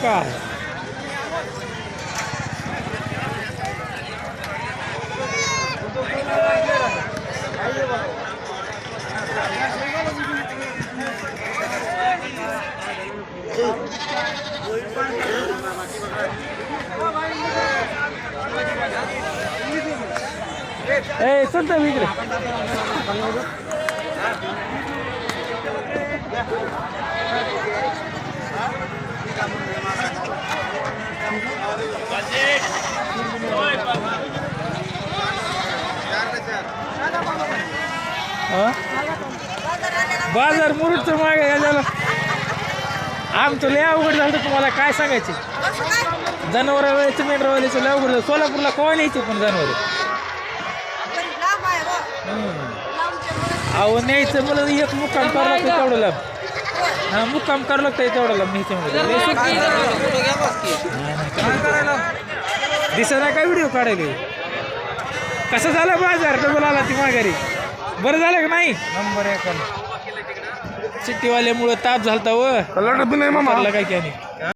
cara. Ei, solta vidro. Thank you. बाजार. मुरुडचं मागे यायला आमचं लय अवघड झालं तुम्हाला काय सांगायचे? जनावरांचं मेंढरावालीचं लय अवघड झालं. सोलापूरला कोण न्यायचे पण जनावर? अहो न्यायचं मला एक मुक्काम करावं लागतं तेवढं लांब. हा मुक्काम करावं लागतं तेवढं लांब न्यायच्यामध्ये दिसत नाही काय व्हिडिओ काढायला? कसं झालं बाजार? डबल आला ती माघारी. बरं झालं का नाही? नंबर एक सिटीवाल्यामुळं ताप झालता व. लढत नाही मामा. काय की आणि